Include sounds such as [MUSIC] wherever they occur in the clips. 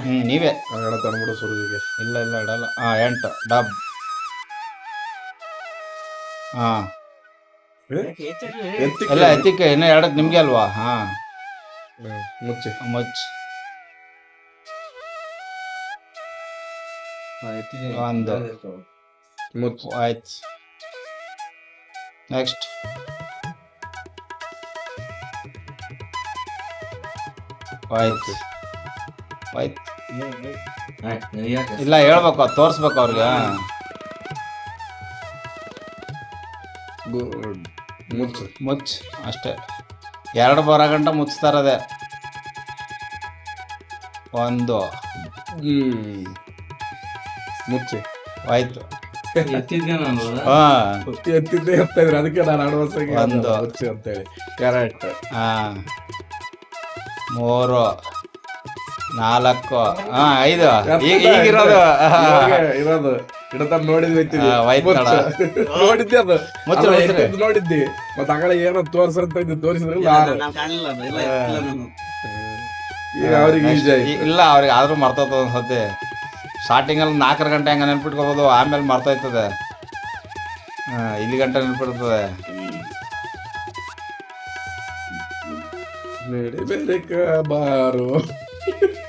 ಹ್ಞೂ ನೀವೇ. ಹೇಳ ತಂದ್ಬಿಡು ಸುರುವಿಗೆ ಇಲ್ಲ ಇಲ್ಲ ಇಡಲ್ಲ. ಹಾಂ ಎಂಟು ಡಬ್. ಹಾಂ. ಎಲ್ಲ ಎತ್ತಿಕ್ಕೆ ಇನ್ನೂ ಎರಡಕ್ಕೆ ನಿಮಗೆ ಅಲ್ವಾ? ಹಾಂ. ಮುಚ್ಚಿ. ಮುಚ್ಚಿ. ಮುಚ್ಚ ಒಂದು. ಮುಚ್ಚಿ. ಆಯ್ತು. ನೆಕ್ಸ್ಟ್. ಆಯ್ತು. ಆಯ್ತು. ಇಲ್ಲ ಹೇಳ್ಬೇಕು ತೋರಿಸ್ಬೇಕು ಅವ್ರಿಗೆ. ಗುಡ್. ಮುಚ್ಚು. ಮುಚ್ಚ. ಅಷ್ಟೇ. ಎರಡು ಬರೋ ಗಂಟ ಮುಚ್ತಾರದೆ ಒಂದು. ಹ್ಮ್. ಮುಚ್ಚಿ. ಆಯ್ತು. ಎತ್ತಿದ್ದೆ ಎತ್ತ ಇದ್ರೆ ಅದಕ್ಕೆ ನಾನು ಅಡ್ವಾನ್ಸ್ ಒಂದು. ಮುಚ್ಚು ಮುಚ್ಚಿ ಅಂತೇಳಿ. ಕರೆಕ್ಟ್ ಹಾಂ. ಮೂರು. ನಾಲ್ಕು. ಹಾಂ ಐದು. ಈಗ ಈಗಿರೋದು ಇರೋದು. ಇಡತ ನೋಡಿದ್ವಿ [LAUGHS] ನೋಡಿದ್ದೆ ಅದು. ನೋಡಿದ್ದಿ ಮತ್ತ ಆಗಲೇ ಏನೋ ತೋರ್ಸಂತ ಇದ್ದು ತೋರಿಸಿದ್ರು. ನಾನು. ಈಗ ಅವ್ರಿಗೆ ಇಲ್ಲ ಅವ್ರಿಗೆ ಆದ್ರೂ ಮರ್ತೈತದ ಸತಿ ಸ್ಟಾರ್ಟಿಂಗ್ ಅಲ್ಲಿ ನಾಲ್ಕರ ಗಂಟೆ ಹಂಗ ನೆನ್ಪಿಟ್ಕೋಬೋದು ಆಮೇಲೆ ಮರ್ತೋಯ್ತದೆ. ಹಾಂ ಇಲ್ಲಿ ಗಂಟೆ ನೆನ್ಪಿಡ್ತದೆ. ಬೇರೆ ಬಾರು [LAUGHS]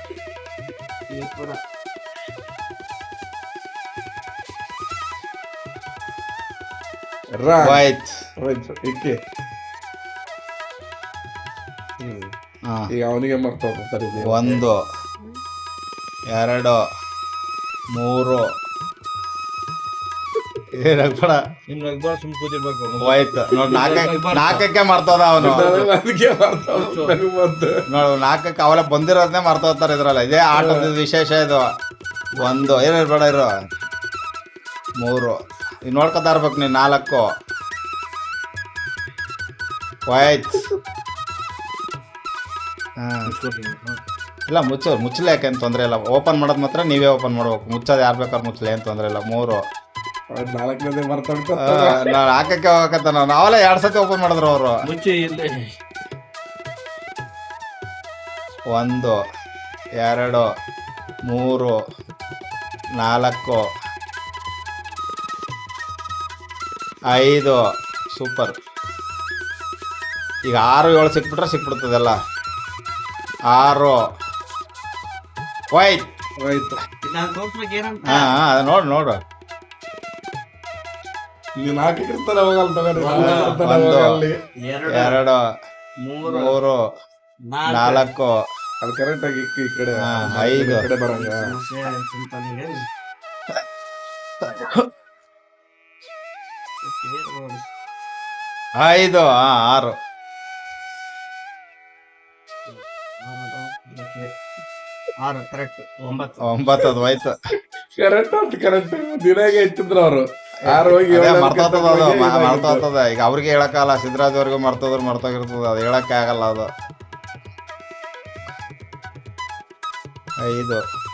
ಆಯ್ತು. ಹೋಯ್ತು ಇಕ್ಕಿ. ಹ್ಮ್. ಈಗ ಅವನಿಗೆ ಮರ್ತೋಗ್ತಾರೆ ಒಂದು ಎರಡು ಮೂರು ಏನಾಗ್ಬೇಡ. ಹೋಯ್ತು. ನೋಡಿ ನಾಲ್ಕ ನಾಲ್ಕಕ್ಕೆ ಮರ್ತೋದ ಅವನು. ಅದಕ್ಕೆ ನೋಡು ನಾಲ್ಕಕ್ಕೆ ಅವೆಲ್ಲ ಬಂದಿರೋದನ್ನೇ ಮರ್ತೋಗ್ತಾರೆ ಇದ್ರಲ್ಲ. ಇದೇ ಆಟದ ವಿಶೇಷ ಇದು. ಒಂದು ಏನು ಬೇಡ ಇರು. ಮೂರು. ಇನ್ನು ನೋಡ್ಕೊತಾ ಇರ್ಬೇಕು ನೀನು ನಾಲ್ಕು. ವೈಟ್ ಹಾಂ. ಇಲ್ಲ ಮುಚ್ಚೋರು ಮುಚ್ಚಲೇ ಯಾಕೆ ಏನು ತೊಂದರೆ ಇಲ್ಲ. ಓಪನ್ ಮಾಡೋದು ಮಾತ್ರ ನೀವೇ ಓಪನ್ ಮಾಡ್ಬೇಕು. ಮುಚ್ಚೋದು ಯಾರು ಬೇಕಾದ್ರೆ ಮುಚ್ಚಲೇ ಏನು ತೊಂದರೆ ಇಲ್ಲ. ಮೂರು. ನಾಲ್ಕನೇದೇ ನಾನು ಹಾಕಕ್ಕೆ ಹೋಗಕತ್ತ ನಾವು ನಾವೆಲ್ಲ ಎರಡು ಸತಿ ಓಪನ್ ಮಾಡಿದ್ರು ಅವರು. ಇಲ್ಲೇ ಒಂದು ಎರಡು ಮೂರು ನಾಲ್ಕು ಐದು ಸೂಪರ್ ಈಗ ಆರು ಏಳು ಸಿಕ್ಬಿಟ್ರೆ ಸಿಕ್ಬಿಡ್ತದೆಲ್ಲ ಆರು. ಹೋಯ್ತು. ಹೋಯ್ತು. ಹಾ ತೋರ್ಸ್ಬೇಕು ಏನಂತ? ಹಾಂ ಹಾಂ ಅದು ನೋಡು ನೋಡು. ನಾಲ್ಕಕ್ಕೆ ಇರ್ತಾರೆ ಹೋಗಲ್ಲ ತಗೋರಿ. ಎರಡು ಮೂರು ನಾಲ್ಕು. ಅದು ಕರೆಕ್ಟ್ ಆಗಿ ಇಕ್ಕಿ ಈ ಕಡೆ. ಐದು. ಕಡೆ ಬರಂಗ. ಐದು ಹಾಂ ಆರು. ಆರು ಕರೆಕ್ಟ್ ಒಂಬತ್ತು. ಒಂಬತ್ತು ಅದು ಆಯ್ತು ಕರೆಕ್ಟ್ ಅಂತ ಕರೆಕ್ಟ್ ದಿನಾಗೆ ಇಟ್ಟಿದ್ರು ಅವರು. ಆರು ಹೋಗಿ ಅದೇ ಏಳು ಮರ್ತೋತದ ಅದು ಹೋಗಿ ಮ- ಇದಾಗಿತ್ತು. ಮರ್ತೋತದ. ಈಗ ಅವ್ರಿಗೆ ಹೇಳಕ್ಕಾಗಲ್ಲ ಸಿದ್ದರಾಜ್ ಅವ್ರಿಗೆ ಮರ್ತೋದ್ರು ಮರ್ತೋಗಿರ್ತದ ಅದು ಹೇಳಕ್ಕೆ ಆಗಲ್ಲ ಅದು. ಐದು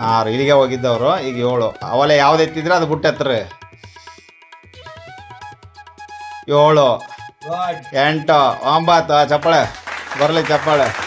ಆರು ಇಲ್ಲಿಗೆ ಹೋಗಿದ್ದವರು ಈಗ ಏಳು. ಅವಲೆ ಯಾವ್ದು ಎತ್ತಿದ್ರೆ ಅದು ಬಿಟ್ಟು ಎತ್ತರಿ. ಏಳು. ಎಂಟು. ಒಂಬತ್ತು. ಚಪ್ಪಾಳೆ. ಬರಲಿ ಚಪ್ಪಾಳೆ.